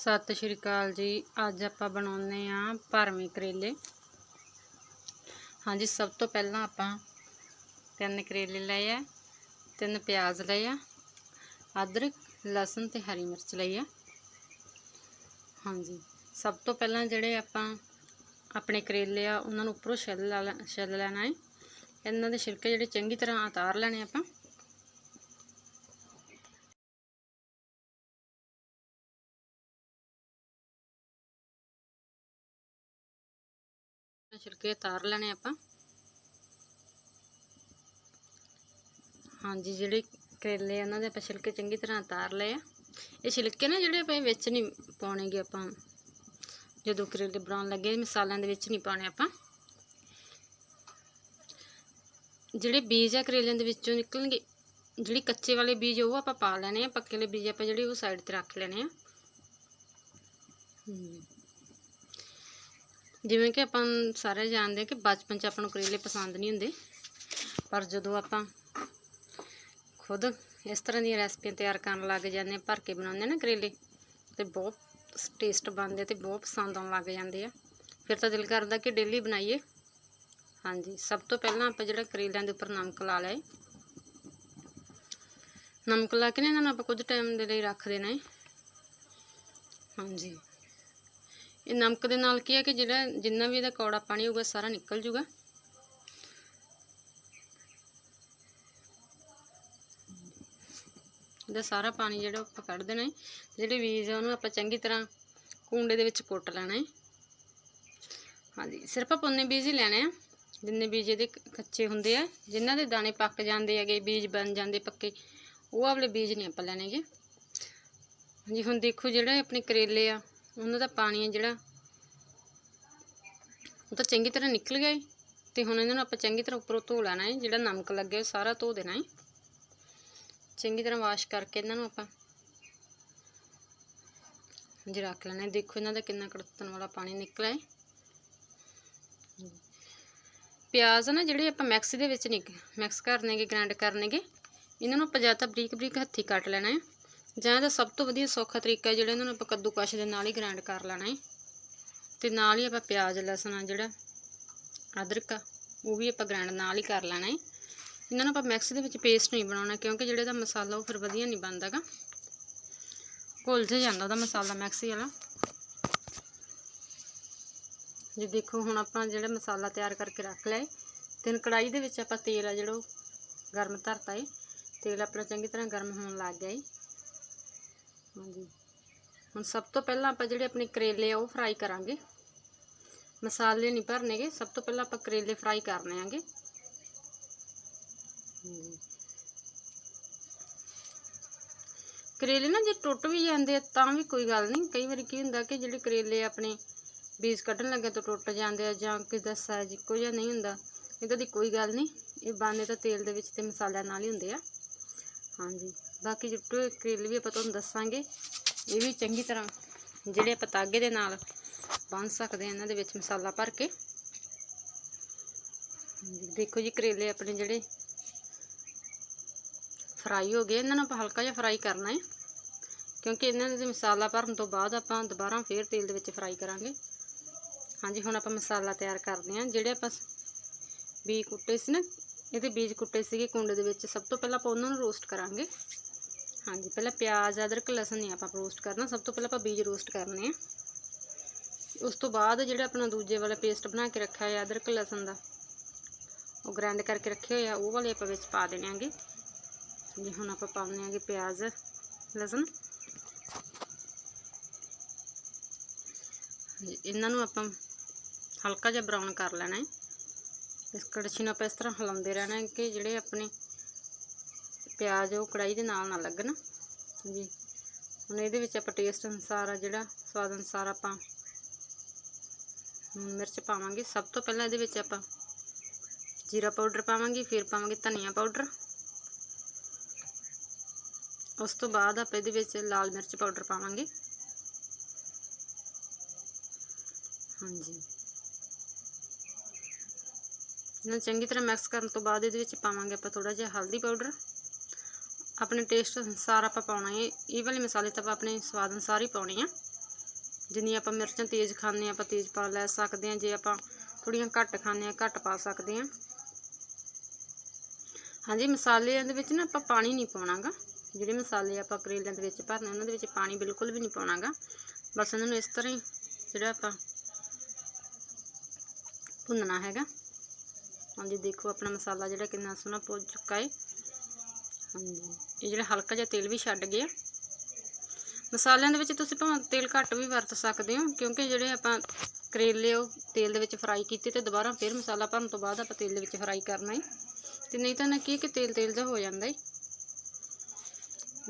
ਸਤਿ ਸ਼੍ਰੀ ਅਕਾਲ ਜੀ। ਅੱਜ ਆਪਾਂ ਬਣਾਉਨੇ ਆ ਭਰਵੇਂ ਕਰੇਲੇ। ਹਾਂਜੀ, ਸਭ ਤੋਂ ਪਹਿਲਾਂ ਆਪਾਂ ਤਿੰਨ ਕਰੇਲੇ ਲਏ ਆ, ਤਿੰਨ ਪਿਆਜ਼ ਲਏ ਆ, ਅਦਰਕ, ਲਸਣ ਤੇ ਹਰੀ ਮਿਰਚ ਲਈ ਆ। ਹਾਂਜੀ, ਸਭ ਤੋਂ ਪਹਿਲਾਂ ਜਿਹੜੇ ਆਪਾਂ ਆਪਣੇ ਕਰੇਲੇ ਆ, ਉਹਨਾਂ ਨੂੰ ਉੱਪਰੋਂ ਛਿੱਲ ਲਾ ਛਿੱਲ ਲੈਣਾ ਹੈ ਇਹਨਾਂ ਦੇ ਛਿਲਕੇ ਜਿਹੜੇ ਚੰਗੀ ਤਰ੍ਹਾਂ ਉਤਾਰ ਲੈਣੇ ਆਪਾਂ। ਛਿਲਕੇ ਉਤਾਰ ਲੈਣੇ ਆਪਾਂ। ਹਾਂਜੀ, ਜਿਹੜੇ ਕਰੇਲੇ ਆ, ਉਹਨਾਂ ਦੇ ਆਪਾਂ ਛਿਲਕੇ ਚੰਗੀ ਤਰ੍ਹਾਂ ਉਤਾਰ ਲਏ ਆ। ਇਹ ਛਿਲਕੇ ਨਾ ਜਿਹੜੇ ਆਪਾਂ ਵਿੱਚ ਨਹੀਂ ਪਾਉਣੇਗੇ ਆਪਾਂ, ਜਦੋਂ ਕਰੇਲੇ ਬਣਾਉਣ ਲੱਗੇ ਮਸਾਲਿਆਂ ਦੇ ਵਿੱਚ ਨਹੀਂ ਪਾਉਣੇ ਆਪਾਂ। ਜਿਹੜੇ ਬੀਜ ਆ ਕਰੇਲਿਆਂ ਦੇ ਵਿੱਚੋਂ ਨਿਕਲਣਗੇ, ਜਿਹੜੀ ਕੱਚੇ ਵਾਲੇ ਬੀਜ ਉਹ ਆਪਾਂ ਪਾ ਲੈਣੇ ਆ, ਪੱਕੇ ਵਾਲੇ ਬੀਜ ਆਪਾਂ ਜਿਹੜੇ ਉਹ ਸਾਈਡ ਤੇ ਰੱਖ ਲੈਣੇ ਆ। ਹਮ। ਜਿਵੇਂ ਕਿ ਆਪਾਂ ਸਾਰੇ ਜਾਣਦੇ ਆ ਕਿ ਬਚਪਨ 'ਚ ਆਪਾਂ ਨੂੰ ਕਰੇਲੇ ਪਸੰਦ ਨਹੀਂ ਹੁੰਦੇ, ਪਰ ਜਦੋਂ ਆਪਾਂ ਖੁਦ ਇਸ ਤਰ੍ਹਾਂ ਦੀਆਂ ਰੈਸਪੀਆਂ ਤਿਆਰ ਕਰਨ ਲੱਗ ਜਾਂਦੇ ਆ, ਭਰ ਕੇ ਬਣਾਉਂਦੇ ਨਾ ਕਰੇਲੇ, ਤੇ ਬਹੁਤ ਟੇਸਟ ਬਣਦੇ ਤੇ ਬਹੁਤ ਪਸੰਦ ਆਉਣ ਲੱਗ ਜਾਂਦੇ ਆ। ਫਿਰ ਤਾਂ ਦਿਲ ਕਰਦਾ ਕਿ ਡੇਲੀ ਬਣਾਈਏ। ਹਾਂਜੀ, ਸਭ ਤੋਂ ਪਹਿਲਾਂ ਆਪਾਂ ਜਿਹੜਾ ਕਰੇਲਿਆਂ ਦੇ ਉੱਪਰ ਨਮਕ ਲਾ ਲਿਆ ਨਮਕ ਲਾ ਕੇ ਨਾ ਇਹਨਾਂ ਨੂੰ ਆਪਾਂ ਕੁਝ ਟਾਈਮ ਦੇ ਲਈ ਰੱਖ ਦੇਣਾ ਹੈ ਹਾਂਜੀ। ਇਹ ਨਮਕ ਦੇ ਨਾਲ ਕੀ ਹੈ ਕਿ ਜਿਹੜਾ ਜਿੰਨਾ ਵੀ ਇਹਦਾ ਕੌੜਾ ਪਾਣੀ ਹੋਊਗਾ, ਸਾਰਾ ਨਿਕਲ ਜੂਗਾ। ਇਹਦਾ ਸਾਰਾ ਪਾਣੀ ਜਿਹੜਾ ਆਪਾਂ ਕੱਢ ਦੇਣਾ ਹੈ ਜਿਹੜੇ ਬੀਜ ਆ, ਉਹਨੂੰ ਆਪਾਂ ਚੰਗੀ ਤਰ੍ਹਾਂ ਕੁੰਡੇ ਦੇ ਵਿੱਚ ਕੁੱਟ ਲੈਣਾ ਹੈ ਹਾਂਜੀ, ਸਿਰਫ ਆਪਾਂ ਉਨੇ ਬੀਜ ਹੀ ਲੈਣੇ ਆ, ਜਿੰਨੇ ਬੀਜ ਇਹਦੇ ਕੱਚੇ ਹੁੰਦੇ ਆ। ਜਿਨ੍ਹਾਂ ਦੇ ਦਾਣੇ ਪੱਕ ਜਾਂਦੇ ਹੈਗੇ, ਬੀਜ ਬਣ ਜਾਂਦੇ ਪੱਕੇ, ਉਹ ਵਾਲੇ ਬੀਜ ਨਹੀਂ ਆਪਾਂ ਲੈਣੇਗੇ ਹਾਂਜੀ, ਹੁਣ ਦੇਖੋ ਜਿਹੜੇ ਆਪਣੇ ਕਰੇਲੇ ਆ ਉਹਨਾਂ ਦਾ ਪਾਣੀ ਹੈ ਜਿਹੜਾ। ਉਹ ਤਾਂ ਚੰਗੀ ਤਰ੍ਹਾਂ ਨਿਕਲ ਗਿਆ ਏ। ਤੇ ਹੁਣ ਇਹਨਾਂ ਨੂੰ ਆਪਾਂ ਚੰਗੀ ਤਰ੍ਹਾਂ ਉੱਪਰੋਂ ਧੋ ਲੈਣਾ ਹੈ ਜਿਹੜਾ ਨਮਕ ਲੱਗਿਆ ਉਹ ਸਾਰਾ ਧੋ ਦੇਣਾ ਹੈ ਚੰਗੀ ਤਰ੍ਹਾਂ ਵਾਸ਼ ਕਰਕੇ ਇਹਨਾਂ ਨੂੰ ਆਪਾਂ ਜੇ ਰੱਖ ਲੈਣਾ ਦੇਖੋ ਇਹਨਾਂ ਦਾ ਕਿੰਨਾ ਕੜਤਣ ਵਾਲਾ ਪਾਣੀ ਨਿਕਲਿਆ ਹੈ ਪਿਆਜ਼ ਨਾ ਜਿਹੜੇ ਆਪਾਂ ਮਿਕਸ ਦੇ ਵਿੱਚ ਨਹੀਂ ਮਿਕਸ ਕਰਨੇਗੇ ਗ੍ਰਾਈਂਡ ਕਰਨੇਗੇ, ਇਹਨਾਂ ਨੂੰ ਆਪਾਂ ਜਾਂ ਤਾਂ ਬਰੀਕ ਬਰੀਕ ਹੱਥੀ ਕੱਟ ਲੈਣਾ ਹੈ ਜਾਂ ਇਹਦਾ ਸਭ ਤੋਂ ਵਧੀਆ ਸੌਖਾ ਤਰੀਕਾ ਜਿਹੜਾ ਇਹਨਾਂ ਨੂੰ ਆਪਾਂ ਕੱਦੂਕਸ਼ ਦੇ ਨਾਲ ਹੀ ਗ੍ਰਾਈਂਡ ਕਰ ਲੈਣਾ ਹੈ। ਤੇ ਨਾਲ ਹੀ ਆਪਾਂ ਪਿਆਜ਼, ਲਸਣ ਆ ਜਿਹੜਾ ਅਦਰਕ ਆ, ਉਹ ਵੀ ਆਪਾਂ ਗ੍ਰਾਈਂਡ ਨਾਲ ਹੀ ਕਰ ਲੈਣਾ ਹੈ। ਇਹਨਾਂ ਨੂੰ ਆਪਾਂ ਮਿਕਸ ਦੇ ਵਿੱਚ ਪੇਸਟ ਨਹੀਂ ਬਣਾਉਣਾ ਕਿਉਂਕਿ ਜਿਹੜਾ ਦਾ ਮਸਾਲਾ ਉਹ ਫਿਰ ਵਧੀਆ ਨਹੀਂ ਬਣਦਾਗਾ। ਘੁਲ ਜਿਹਾ ਜਾਂਦਾ ਉਹਦਾ ਮਸਾਲਾ ਮਿਕਸੀ ਵਾਲਾ। ਜੇ ਦੇਖੋ ਹੁਣ ਆਪਾਂ ਜਿਹੜਾ ਮਸਾਲਾ ਤਿਆਰ ਕਰਕੇ ਰੱਖ ਲਿਆ ਏ ਤੇ ਕੜਾਈ ਦੇ ਵਿੱਚ ਆਪਾਂ ਤੇਲ ਆ ਜਿਹੜਾ ਉਹ ਗਰਮ ਧਰਤਾ ਏ ਤੇਲ ਆਪਣਾ ਚੰਗੀ ਤਰ੍ਹਾਂ ਗਰਮ ਹੋਣ ਲੱਗ ਗਿਆ ਏ ਹਾਂਜੀ। ਹੁਣ ਸਭ ਤੋਂ ਪਹਿਲਾਂ ਆਪਾਂ ਜਿਹੜੇ ਆਪਣੇ ਕਰੇਲੇ ਆ, ਉਹ ਫਰਾਈ ਕਰਾਂਗੇ। ਮਸਾਲੇ ਨਹੀਂ ਭਰਨੇਗੇ ਸਭ ਤੋਂ ਪਹਿਲਾਂ ਆਪਾਂ ਕਰੇਲੇ ਫਰਾਈ ਕਰਨੇ ਆਂਗੇ। ਕਰੇਲੇ ਨਾ ਜੇ ਟੁੱਟ ਵੀ ਜਾਂਦੇ ਆ, ਤਾਂ ਵੀ ਕੋਈ ਗੱਲ ਨਹੀਂ। ਕਈ ਵਾਰੀ ਕੀ ਹੁੰਦਾ ਕਿ ਜਿਹੜੇ ਕਰੇਲੇ ਆਪਣੇ ਬੀਜ ਕੱਢਣ ਲੱਗੇ ਤਾਂ ਟੁੱਟ ਜਾਂਦੇ ਆ ਜਾਂ ਕਿਸੇ ਦਾ ਸਾਈਜ਼ ਇੱਕੋ ਜਿਹਾ ਨਹੀਂ ਹੁੰਦਾ। ਇਹਦਾ ਦੀ ਕੋਈ ਗੱਲ ਨਹੀਂ। ਇਹ ਬਾਨੇ ਤਾਂ ਤੇਲ ਦੇ ਵਿੱਚ ਤੇ ਮਸਾਲਿਆਂ ਨਾਲ ਹੀ ਹੁੰਦੇ ਆ। ਹਾਂਜੀ। ਬਾਕੀ ਜਿਹੜੇ ਕਰੇਲੇ ਵੀ ਆਪਾਂ ਤੁਹਾਨੂੰ ਦੱਸਾਂਗੇ ਇਹ ਵੀ ਚੰਗੀ ਤਰ੍ਹਾਂ ਜਿਹੜੇ ਆਪਾਂ ਤਾਗੇ ਦੇ ਨਾਲ ਬੰਨ ਸਕਦੇ ਆ ਇਹਨਾਂ ਦੇ ਵਿੱਚ ਮਸਾਲਾ ਭਰ ਕੇ। ਹਾਂਜੀ, ਦੇਖੋ ਜੀ ਕਰੇਲੇ ਆਪਣੇ ਜਿਹੜੇ ਫਰਾਈ ਹੋ ਗਏ ਇਹਨਾਂ ਨੂੰ ਆਪਾਂ ਹਲਕਾ ਜਿਹਾ ਫਰਾਈ ਕਰਨਾ ਹੈ। ਕਿਉਂਕਿ ਇਹਨਾਂ ਦੇ ਮਸਾਲਾ ਭਰਨ ਤੋਂ ਬਾਅਦ ਆਪਾਂ ਦੁਬਾਰਾ ਫੇਰ ਤੇਲ ਦੇ ਵਿੱਚ ਫਰਾਈ ਕਰਾਂਗੇ। ਹਾਂਜੀ ਹੁਣ ਆਪਾਂ ਮਸਾਲਾ ਤਿਆਰ ਕਰਦੇ ਹਾਂ ਜਿਹੜੇ ਆਪਾਂ ਬੀਜ ਕੁੱਟੇ ਸੀ ਨਾ ਇਹਦੇ ਬੀਜ ਕੁੱਟੇ ਸੀਗੇ ਕੁੰਡੇ ਦੇ ਵਿੱਚ। ਸਭ ਤੋਂ ਪਹਿਲਾਂ ਆਪਾਂ ਉਹਨਾਂ ਨੂੰ ਰੋਸਟ ਕਰਾਂਗੇ। ਹਾਂਜੀ ਪਹਿਲਾਂ ਪਿਆਜ਼ ਅਦਰਕ ਲਸਣ ਨਹੀਂ ਆਪਾਂ ਰੋਸਟ ਕਰਨਾ। ਸਭ ਤੋਂ ਪਹਿਲਾਂ ਆਪਾਂ ਬੀਜ ਰੋਸਟ ਕਰਨੇ ਆ। ਉਸ ਤੋਂ ਬਾਅਦ ਜਿਹੜਾ ਆਪਣਾ ਦੂਜੇ ਵਾਲਾ ਪੇਸਟ ਬਣਾ ਕੇ ਰੱਖਿਆ ਹੈ ਅਦਰਕ ਲਸਣ ਦਾ ਉਹ ਗ੍ਰਾਈਂਡ ਕਰਕੇ ਰੱਖੇ ਹੋਏ ਆ ਉਹ ਵਾਲੇ ਆਪਾਂ ਵਿੱਚ ਪਾ ਦੇਣੇ ਆਂਗੇ। ਜੀ ਹੁਣ ਆਪਾਂ ਪਾਉਂਦੇ ਆਂਗੇ ਪਿਆਜ਼ ਲਸਣ। ਜੀ, ਇਹਨਾਂ ਨੂੰ ਆਪਾਂ ਹਲਕਾ ਜਿਹਾ ਬਰਾਊਨ ਕਰ ਲੈਣਾ ਹੈ। ਇਸ ਕੜਛੀ ਨੂੰ ਆਪਾਂ ਇਸ ਤਰ੍ਹਾਂ ਹਿਲਾਉਂਦੇ ਰਹਿਣਾ ਕਿ ਜਿਹੜੇ ਆਪਣੇ ਪਿਆਜ਼ ਉਹ ਕੜਾਈ ਦੇ ਨਾਲ ਨਾ ਲੱਗਣ। ਜੀ। ਹੁਣ ਇਹਦੇ ਵਿੱਚ ਆਪਾਂ ਟੇਸਟ ਅਨੁਸਾਰ ਆ ਜਿਹੜਾ ਸਵਾਦ ਅਨੁਸਾਰ ਆਪਾਂ ਲੂਣ ਮਿਰਚ ਪਾਵਾਂਗੇ। ਸਭ ਤੋਂ ਪਹਿਲਾਂ ਇਹਦੇ ਵਿੱਚ ਆਪਾਂ ਜੀਰਾ ਪਾਊਡਰ ਪਾਵਾਂਗੇ, ਫਿਰ ਪਾਵਾਂਗੇ ਧਨੀਆ ਪਾਊਡਰ। ਉਸ ਤੋਂ ਬਾਅਦ ਆਪਾਂ ਇਹਦੇ ਵਿੱਚ ਲਾਲ ਮਿਰਚ ਪਾਊਡਰ ਪਾਵਾਂਗੇ। ਹਾਂਜੀ। ਇਹਨਾਂ ਨੂੰ ਚੰਗੀ ਤਰ੍ਹਾਂ ਮਿਕਸ ਕਰਨ ਤੋਂ ਬਾਅਦ ਇਹਦੇ ਵਿੱਚ ਪਾਵਾਂਗੇ ਆਪਾਂ ਥੋੜਾ ਜਿਹਾ ਹਲਦੀ ਪਾਊਡਰ ਆਪਣੇ ਟੇਸਟ ਅਨੁਸਾਰ ਆਪਾਂ ਪਾਉਣਾ ਹੈ। ਇਹ ਵਾਲੇ ਮਸਾਲੇ ਤਾਂ ਆਪਾਂ ਆਪਣੇ ਸਵਾਦ ਅਨੁਸਾਰ ਹੀ ਪਾਉਣੇ ਆ। ਜਿੰਨੀ ਆਪਾਂ ਮਿਰਚਾਂ ਤੇਜ਼ ਖਾਂਦੇ ਹਾਂ, ਆਪਾਂ ਤੇਜ਼ ਪਾ ਲੈ ਸਕਦੇ ਹਾਂ। ਜੇ ਆਪਾਂ ਥੋੜੀਆਂ ਘੱਟ ਖਾਂਦੇ ਹਾਂ, ਘੱਟ ਪਾ ਸਕਦੇ ਹਾਂ। ਹਾਂਜੀ, ਮਸਾਲਿਆਂ ਦੇ ਵਿੱਚ ਨਾ ਆਪਾਂ ਪਾਣੀ ਨਹੀਂ ਪਾਉਣਾਗਾ। ਜਿਹੜੇ ਮਸਾਲੇ ਆਪਾਂ ਕਰੇਲਿਆਂ ਦੇ ਵਿੱਚ ਭਰਨੇ, ਉਹਨਾਂ ਦੇ ਵਿੱਚ ਪਾਣੀ ਬਿਲਕੁਲ ਵੀ ਨਹੀਂ ਪਾਉਣਾਗਾ। ਬਸ ਇਹਨਾਂ ਨੂੰ ਇਸ ਤਰ੍ਹਾਂ ਹੀ ਜਿਹੜਾ ਆਪਾਂ ਭੁੰਨਣਾ ਹੈਗਾ। ਹਾਂਜੀ, ਦੇਖੋ ਆਪਣਾ ਮਸਾਲਾ ਜਿਹੜਾ ਕਿੰਨਾ ਸੋਹਣਾ ਪੁੱਜ ਚੁੱਕਾ ਹੈ ਹਾਂਜੀ, ਇਹ ਜਿਹੜਾ ਹਲਕਾ ਜਿਹਾ ਤੇਲ ਵੀ ਛੱਡ ਗਿਆ ਮਸਾਲਿਆਂ ਦੇ ਵਿੱਚ ਤੁਸੀਂ ਭਾਵੇਂ ਤੇਲ ਘੱਟ ਵੀ ਵਰਤ ਸਕਦੇ ਹੋ, ਕਿਉਂਕਿ ਜਿਹੜੇ ਆਪਾਂ ਕਰੇਲੇ ਉਹ ਤੇਲ ਦੇ ਵਿੱਚ ਫਰਾਈ ਕੀਤੇ ਤੇ ਦੁਬਾਰਾ ਫਿਰ ਮਸਾਲਾ ਭਰਨ ਤੋਂ ਬਾਅਦ ਆਪਾਂ ਤੇਲ ਦੇ ਵਿੱਚ ਫਰਾਈ ਕਰਨਾ ਹੈ ਤੇ ਨਹੀਂ ਤਾਂ ਨਾ ਕੀ ਕਿ ਤੇਲ ਤੇਲ ਦਾ ਹੋ ਜਾਂਦਾ ਹੈ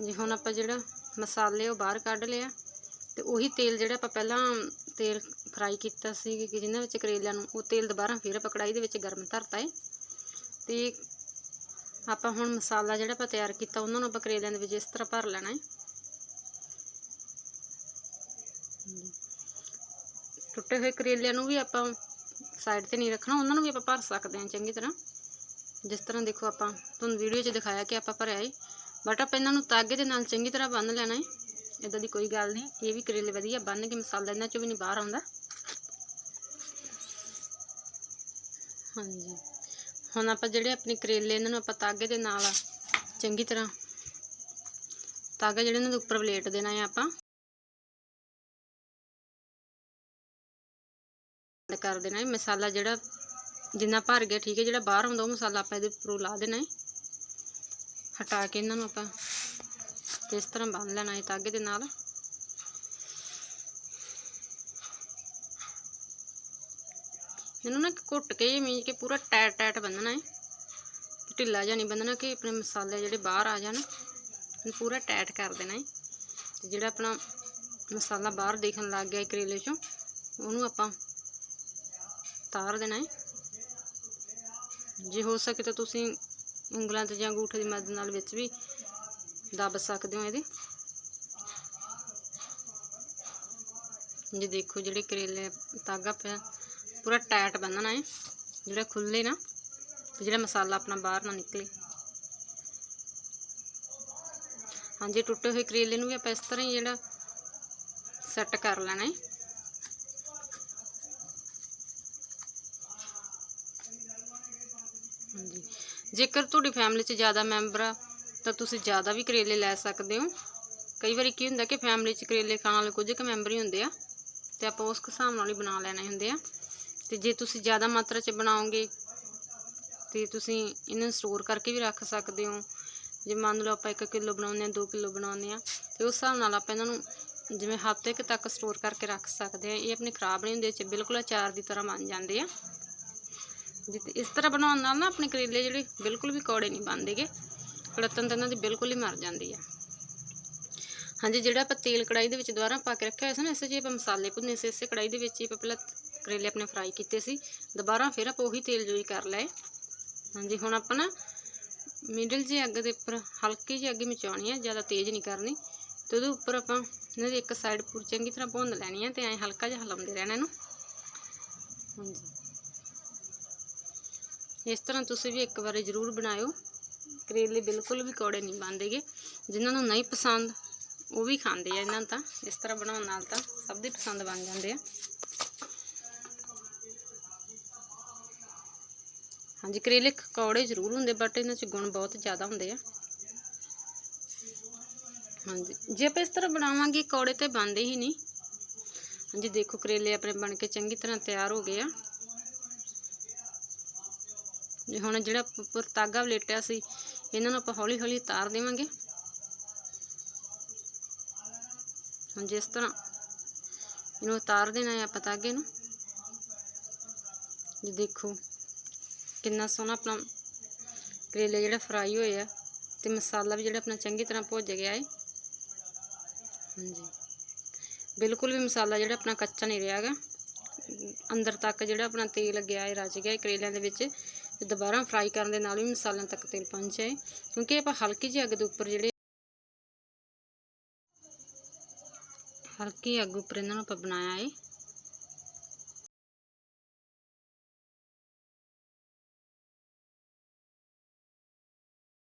ਜੀ ਹੁਣ ਆਪਾਂ ਜਿਹੜਾ ਮਸਾਲੇ ਉਹ ਬਾਹਰ ਕੱਢ ਲਿਆ ਤੇ ਉਹੀ ਤੇਲ ਜਿਹੜਾ ਆਪਾਂ ਪਹਿਲਾਂ ਤੇਲ ਫਰਾਈ ਕੀਤਾ ਸੀ ਕਿ ਜਿਹਨਾਂ ਵਿੱਚ ਕਰੇਲਿਆਂ ਨੂੰ ਉਹ ਤੇਲ ਦੁਬਾਰਾ ਫਿਰ ਆਪਾਂ ਕੜਾਈ ਦੇ ਵਿੱਚ ਗਰਮ ਧਰਤਾ ਹੈ ਤੇ ਆਪਾਂ ਹੁਣ ਮਸਾਲਾ ਜਿਹੜਾ ਆਪਾਂ ਤਿਆਰ ਕੀਤਾ, ਉਹਨਾਂ ਨੂੰ ਆਪਾਂ ਕਰੇਲਿਆਂ ਦੇ ਵਿੱਚ ਇਸ ਤਰ੍ਹਾਂ ਭਰ ਲੈਣਾ ਹੈ ਟੁੱਟੇ ਹੋਏ ਕਰੇਲਿਆਂ ਨੂੰ ਵੀ ਆਪਾਂ ਸਾਈਡ ਤੇ ਨਹੀਂ ਰੱਖਣਾ, ਉਹਨਾਂ ਨੂੰ ਵੀ ਆਪਾਂ ਭਰ ਸਕਦੇ ਹਾਂ ਚੰਗੀ ਤਰ੍ਹਾਂ। ਜਿਸ ਤਰ੍ਹਾਂ ਦੇਖੋ ਆਪਾਂ, ਤੁਹਾਨੂੰ ਵੀਡੀਓ 'ਚ ਦਿਖਾਇਆ ਕਿ ਆਪਾਂ ਭਰਿਆ ਹੈ ਬਟ ਆਪਾਂ ਇਹਨਾਂ ਨੂੰ ਤਾਗੇ ਦੇ ਨਾਲ ਚੰਗੀ ਤਰ੍ਹਾਂ ਬੰਨ ਲੈਣਾ ਹੈ ਇਦਾਂ ਦੀ ਕੋਈ ਗੱਲ ਨਹੀਂ, ਇਹ ਵੀ ਕਰੇਲੇ ਵਧੀਆ ਬੰਨ ਕੇ ਮਸਾਲਾ ਇਹਨਾਂ 'ਚੋਂ ਵੀ ਨਹੀਂ ਬਾਹਰ ਆਉਂਦਾ। ਹਾਂਜੀ। ਹੁਣ ਆਪਾਂ ਜਿਹੜੇ ਆਪਣੇ ਕਰੇਲੇ ਇਹਨਾਂ ਨੂੰ ਆਪਾਂ ਤਾਗੇ ਦੇ ਨਾਲ ਚੰਗੀ ਤਰ੍ਹਾਂ ਤਾਗਾ ਜਿਹੜੇ ਇਹਨਾਂ ਦੇ ਉੱਪਰ ਪਲੇਟ ਦੇਣਾ ਹੈ ਆਪਾਂ। ਕਰ ਦੇਣਾ ਹੈ। ਮਸਾਲਾ ਜਿਹੜਾ ਜਿੰਨਾ ਭਰ ਗਿਆ ਠੀਕ ਹੈ, ਜਿਹੜਾ ਬਾਹਰ ਆਉਂਦਾ ਉਹ ਮਸਾਲਾ ਆਪਾਂ ਇਹਦੇ ਉੱਪਰੋਂ ਲਾ ਦੇਣਾ ਹੈ। ਹਟਾ ਕੇ ਇਹਨਾਂ ਨੂੰ ਆਪਾਂ ਇਸ ਤਰ੍ਹਾਂ ਬੰਨ ਲੈਣਾ ਹੈ ਤਾਗੇ ਦੇ ਨਾਲ। ਇਹਨੂੰ ਨਾ ਘੁੱਟ ਕੇ ਮੀਂਜ ਕੇ ਪੂਰਾ ਟੈਟ ਟੈਟ ਬੰਨਣਾ ਹੈ। ਢਿੱਲਾ ਜਿਹਾ ਨਹੀਂ ਬੰਨਣਾ ਕਿ ਆਪਣੇ ਮਸਾਲੇ ਜਿਹੜੇ ਬਾਹਰ ਆ ਜਾਣ, ਇਹਨੂੰ ਪੂਰਾ ਟੈਟ ਕਰ ਦੇਣਾ ਹੈ। ਤੇ ਜਿਹੜਾ ਆਪਣਾ ਮਸਾਲਾ ਬਾਹਰ ਦੇਖਣ ਲੱਗ ਗਿਆ ਕਰੇਲੇ ਚੋਂ, ਉਹਨੂੰ ਆਪਾਂ ਤਾਰ ਦੇਣਾ ਹੈ। ਜੇ ਹੋ ਸਕੇ ਤਾਂ ਤੁਸੀਂ ਉਂਗਲਾਂ ਤੇ ਜਾਂ ਅੰਗੂਠੇ ਦੀ ਮਦਦ ਨਾਲ ਵਿੱਚ ਵੀ ਦੱਬ ਸਕਦੇ ਹੋ ਇਹਦੇ। ਜੇ ਦੇਖੋ ਜਿਹੜੇ ਕਰੇਲੇ ਤਾਗਾ ਪਿਆ ਪੂਰਾ ਟਾਈਟ ਬੰਨਣਾ ਹੈ। ਜਿਹੜਾ ਖੁੱਲੇ ਨਾ, ਤੇ ਜਿਹੜਾ ਮਸਾਲਾ ਆਪਣਾ ਬਾਹਰ ਨਾ ਨਿਕਲੇ। ਹਾਂਜੀ, ਟੁੱਟੇ ਹੋਏ ਕਰੇਲੇ ਨੂੰ ਵੀ ਆਪਾਂ ਇਸ ਤਰ੍ਹਾਂ ਹੀ ਜਿਹੜਾ ਸੈੱਟ ਕਰ ਲੈਣਾ ਹੈ। ਹਾਂਜੀ। ਜੇਕਰ ਤੁਹਾਡੀ ਫੈਮਿਲੀ 'ਚ ਜ਼ਿਆਦਾ ਮੈਂਬਰ ਆ, ਤਾਂ ਤੁਸੀਂ ਜ਼ਿਆਦਾ ਵੀ ਕਰੇਲੇ ਲੈ ਸਕਦੇ ਹੋ। ਕਈ ਵਾਰੀ ਕੀ ਹੁੰਦਾ ਕਿ ਫੈਮਿਲੀ 'ਚ ਕਰੇਲੇ ਖਾਣ ਵਾਲੇ ਕੁਝ ਕੁ ਮੈਂਬਰ ਹੀ ਹੁੰਦੇ ਆ, ਤੇ ਆਪਾਂ ਉਸ ਹਿਸਾਬ ਨਾਲ ਹੀ ਬਣਾ ਲੈਣੇ ਹੁੰਦੇ ਆ। ਤੇ ਜੇ ਤੁਸੀਂ ਜ਼ਿਆਦਾ ਮਾਤਰਾ 'ਚ ਬਣਾਓਗੇ, ਤੇ ਤੁਸੀਂ ਇਹਨਾਂ ਸਟੋਰ ਕਰਕੇ ਵੀ ਰੱਖ ਸਕਦੇ ਹੋ। ਜੇ ਮੰਨ ਲਓ ਆਪਾਂ 1 ਕਿਲੋ ਬਣਾਉਂਦੇ ਆ 2 ਕਿਲੋ ਬਣਾਉਂਦੇ ਆ ਤੇ ਉਸ ਹਿਸਾਬ ਨਾਲ ਆਪਾਂ ਇਹਨਾਂ ਨੂੰ ਜਿਵੇਂ ਹਫ਼ਤੇ ਕੁ ਤੱਕ ਸਟੋਰ ਕਰਕੇ ਰੱਖ ਸਕਦੇ ਆ ਇਹ ਆਪਣੇ ਖਰਾਬ ਨਹੀਂ ਹੁੰਦੇ ਚ ਬਿਲਕੁਲ ਅਚਾਰ ਦੀ ਤਰ੍ਹਾਂ ਬਣ ਜਾਂਦੇ ਆ। ਜਿੱਤੇ ਇਸ ਤਰ੍ਹਾਂ ਬਣਾਉਣ ਨਾਲ ਨਾ ਆਪਣੇ ਕਰੇਲੇ ਜਿਹੜੇ ਬਿਲਕੁਲ ਵੀ ਕੌੜੇ ਨਹੀਂ ਬਣਦੇਗੇ ਕੜਤਨ ਤਾਂ ਇਹਨਾਂ ਦੀ ਬਿਲਕੁਲ ਹੀ ਮਰ ਜਾਂਦੀ ਆ। ਹਾਂਜੀ, ਜਿਹੜਾ ਆਪਾਂ ਤੇਲ ਕੜਾਈ ਦੇ ਵਿੱਚ ਦੁਬਾਰਾ ਪਾ ਕੇ ਰੱਖਿਆ ਹੋਇਆ ਸੀ ਨਾ, ਇਸੇ 'ਚ ਆਪਾਂ ਮਸਾਲੇ ਭੁੰਨੇ ਸੀ, ਇਸੇ ਕੜਾਈ ਦੇ ਵਿੱਚ ਹੀ ਆਪਾਂ ਪਹਿਲਾਂ ਕਰੇਲੇ ਆਪਣੇ ਫਰਾਈ ਕੀਤੇ ਸੀ। ਦੁਬਾਰਾ ਫਿਰ ਆਪਾਂ ਉਹੀ ਤੇਲ ਯੂਜ਼ ਕਰ ਲਏ। ਹਾਂਜੀ, ਹੁਣ ਆਪਾਂ ਨਾ ਮਿਡਲ ਜਿਹੀ ਅੱਗ ਦੇ ਉੱਪਰ, ਹਲਕੀ ਜਿਹੀ ਅੱਗ ਮਚਾਉਣੀ ਹੈ ਜ਼ਿਆਦਾ ਤੇਜ਼ ਨਹੀਂ ਕਰਨੀ। ਤੇ ਉਹਦੇ ਉੱਪਰ ਆਪਾਂ ਇਹਨਾਂ ਦੀ ਇੱਕ ਸਾਈਡ ਪੂਰੀ ਚੰਗੀ ਤਰ੍ਹਾਂ ਭੁੰਨ ਲੈਣੀ ਹੈ ਤੇ ਐਂ ਹਲਕਾ ਜਿਹਾ ਹਲਾਉਂਦੇ ਰਹਿਣਾ ਇਹਨੂੰ। ਹਾਂਜੀ। ਇਸ ਤਰ੍ਹਾਂ ਤੁਸੀਂ ਵੀ ਇੱਕ ਵਾਰੀ ਜ਼ਰੂਰ ਬਣਾਇਓ। ਕਰੇਲੇ ਬਿਲਕੁਲ ਵੀ ਕੌੜੇ ਨਹੀਂ ਬਣਦੇਗੇ ਜਿਨ੍ਹਾਂ ਨੂੰ ਨਹੀਂ ਪਸੰਦ, ਉਹ ਵੀ ਖਾਂਦੇ ਆ ਇਹਨਾਂ ਤਾਂ। ਇਸ ਤਰ੍ਹਾਂ ਬਣਾਉਣ ਨਾਲ ਤਾਂ ਸਭ ਦੇ ਪਸੰਦ ਬਣ ਜਾਂਦੇ ਆ। ਹਾਂਜੀ ਕਰੇਲੇ ਕੌੜੇ ਜ਼ਰੂਰ ਹੁੰਦੇ ਬਟ ਇਹਨਾਂ 'ਚ ਗੁਣ ਬਹੁਤ ਜ਼ਿਆਦਾ ਹੁੰਦੇ ਆ। ਹਾਂਜੀ, ਜੇ ਆਪਾਂ ਇਸ ਤਰ੍ਹਾਂ ਬਣਾਵਾਂਗੇ, ਕੌੜੇ ਤੇ ਬਣਦੇ ਹੀ ਨਹੀਂ। ਹਾਂਜੀ, ਦੇਖੋ, ਕਰੇਲੇ ਆਪਣੇ ਬਣ ਕੇ ਚੰਗੀ ਤਰ੍ਹਾਂ ਤਿਆਰ ਹੋ ਗਏ ਆ। ਜੇ ਹੁਣ ਜਿਹੜਾ ਉੱਪਰ ਤਾਗਾ ਵਲੇਟਿਆ ਸੀ, ਇਹਨਾਂ ਨੂੰ ਆਪਾਂ ਹੌਲੀ ਹੌਲੀ ਉਤਾਰ ਦੇਵਾਂਗੇ। ਹੁਣ ਜਿਸ ਤਰ੍ਹਾਂ ਇਹਨੂੰ ਉਤਾਰ ਦੇਣਾ ਹੈ ਆਪਾਂ ਤਾਗੇ ਨੂੰ। ਜੀ, ਦੇਖੋ। ਕਿੰਨਾ ਸੋਹਣਾ ਆਪਣਾ ਕਰੇਲੇ ਜਿਹੜਾ ਫਰਾਈ ਹੋਏ ਆ ਤੇ ਮਸਾਲਾ ਵੀ ਜਿਹੜਾ ਆਪਣਾ ਚੰਗੀ ਤਰ੍ਹਾਂ ਭੁੱਜ ਗਿਆ ਹੈ ਹਾਂਜੀ। ਬਿਲਕੁਲ ਵੀ ਮਸਾਲਾ ਜਿਹੜਾ ਆਪਣਾ ਕੱਚਾ ਨਹੀਂ ਰਿਹਾ ਹੈਗਾ। ਅੰਦਰ ਤੱਕ ਜਿਹੜਾ ਆਪਣਾ ਤੇਲ ਗਿਆ ਹੈ ਰਚ ਗਿਆ ਹੈ ਕਰੇਲਿਆਂ ਦੇ ਵਿੱਚ ਤੇ ਦੁਬਾਰਾ ਫਰਾਈ ਕਰਨ ਦੇ ਨਾਲ ਵੀ ਮਸਾਲਿਆਂ ਤੱਕ ਤੇਲ ਪਹੁੰਚਿਆ ਹੈ ਕਿਉਂਕਿ ਆਪਾਂ ਹਲਕੀ ਜਿਹੀ ਅੱਗ ਦੇ ਉੱਪਰ ਜਿਹੜੇ ਹਲਕੀ ਅੱਗ ਉੱਪਰ ਇਹਨਾਂ ਨੂੰ ਆਪਾਂ ਬਣਾਇਆ ਹੈ